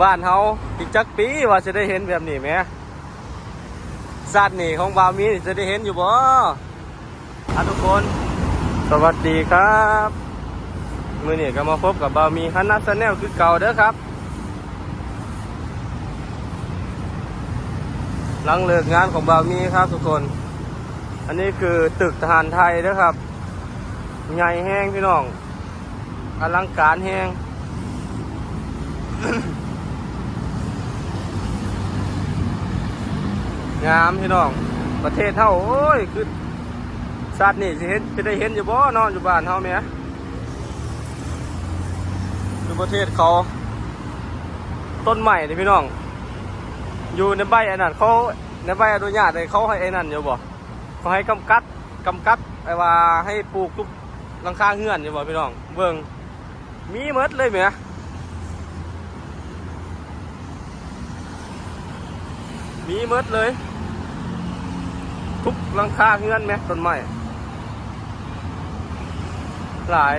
บ้านเฮาอีกจักปีว่าจะได้เห็นแบบนี้ไหมสัตว์นี่ของบาวมีนี่จะได้เห็นอยู่บ่อะทุกคน สวัสดีครับ มือนี่ก็มาพบกับบาวมีฮันนัสแนลคือเก่าเด้อครับ หลังเลิกงานของบาวมีครับทุกคน อันนี้คือตึกทหารไทยเด้อครับ ใหญ่แห้งพี่น้อง อลังการแห้ง งามพี่น้อง ประเทศเท่าโอ้ยคือสัตว์นี่จะเห็นจะได้เห็นอยู่บ่นอนอยู่บ้านเท่าไหมอยู่ประเทศเขา ต้นใหม่นี่พี่น้อง อยู่ในใบอันนั้นเขาในใบอนุญาตเลยเขาให้ไอ้นั่นอยู่บ่เขาให้กำกัดกำกัดไอ้ว่าให้ปลูกทุกหลังคาเฮือนอยู่บ่พี่น้อง เบิ่งมีหมดเลยแหมมีหมดเลย ทุกลังคาเฮือนไหมต้นไม้หลาย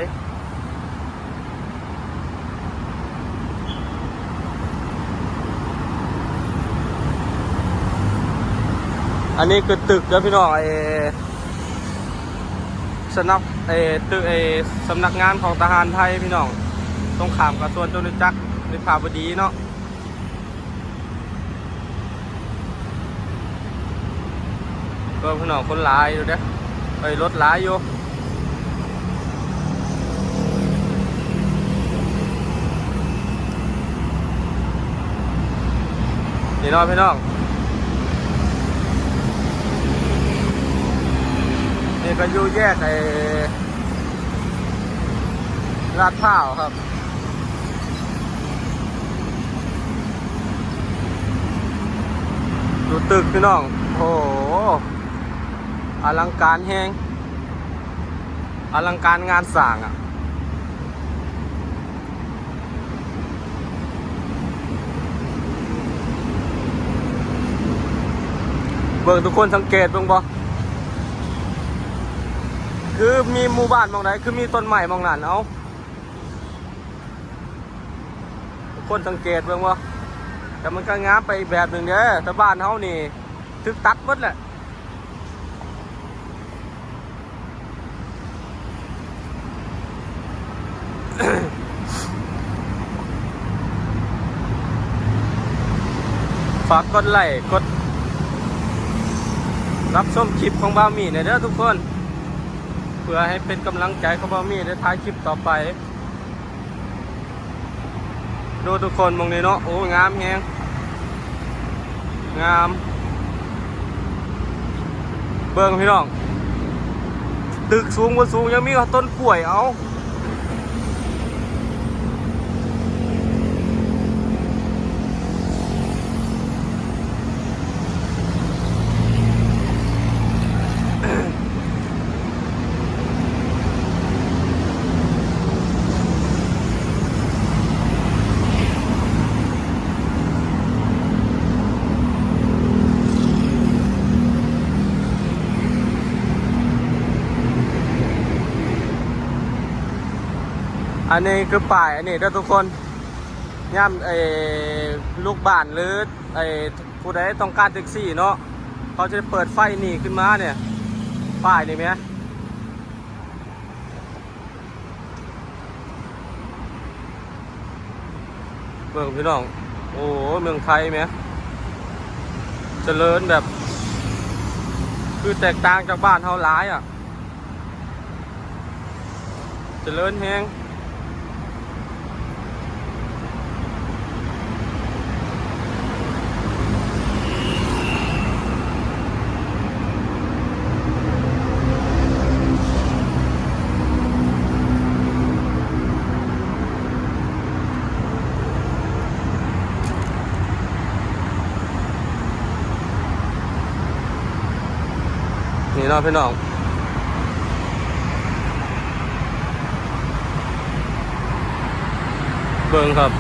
อันนี้คือตึกแล้วพี่น้องไอ้สนับไอ้ตึกไอ้สำนักงานของทหารไทยพี่น้องตรงขามกับส่วนจตุจักรในภาบดีเนาะ ก็พี่น้องคนหลายอยู่เด้อไปรถหลายอยู่นี่น้องพี่น้องนี่ก็อยู่แยกไอ้ลาดพร้าวครับดูตึกพี่น้อง โอ้โห อลังการแฮงอลังการงานสร้างอะเบิ่งทุกคนสังเกตเบิ่งบ่คือมีหมู่บ้านมองไหนคือมีต้นไม้มองนั่นเอาทุกคนสังเกตเบิ่งว่แต่มันก็งามไปแบบหนึ่งเด้อแต่บ้านเฮานี่ถึกตัดหมดแหละ ฝากกดไลค์กด รับชมคลิปของบ้ามีหน่ยเด้อทุกคน เพื่อให้เป็นกำลังใจของบอมี่ในท้ายคลิปต่อไป ดูทุกคนมองนี้เนาะโอ้งามแฮงงาม เบิ่งพี่น้อง ตึกสูงบนสูงยังมีต้นกล้วยเอา อันนี้คือป่ายอันนี้เด้อทุกคนย่ำไอ้ลูกบ้านหรือไอ้ผู้ใดต้องการแท็กซี่เนาะเขาจะเปิดไฟนี่ขึ้นมาเนี่ยป้ายนี่ไหมเมืองพี่น้อง โอ้เมืองไทยไหมเจริญแบบ คือแตกต่างจากบ้านเฮาหลายอะ เจริญแฮง นี่นาะพี่น้องเบิ่งครับ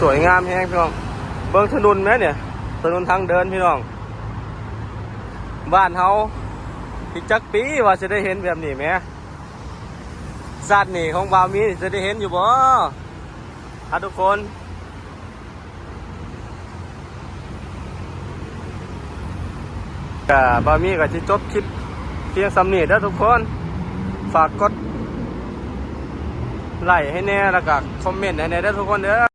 สวยงามแฮงพี่น้อง เบิ่งถนนไหมเนี่ย ถนนทางเดินพี่น้อง บ้านเฮาอีกจักปีว่าจะได้เห็นแบบนี้ไหม สัตว์นี่ของบาวมีจะได้เห็นอยู่บ่ฮะทุกคนก็บาวมีก็จะจบคลิปเพียงสำเนียด้วทุกคน ฝากกดไลค์ให้แน่แล้วก็คอมเมนต์ให้แน่ได้ทุกคนเด้อ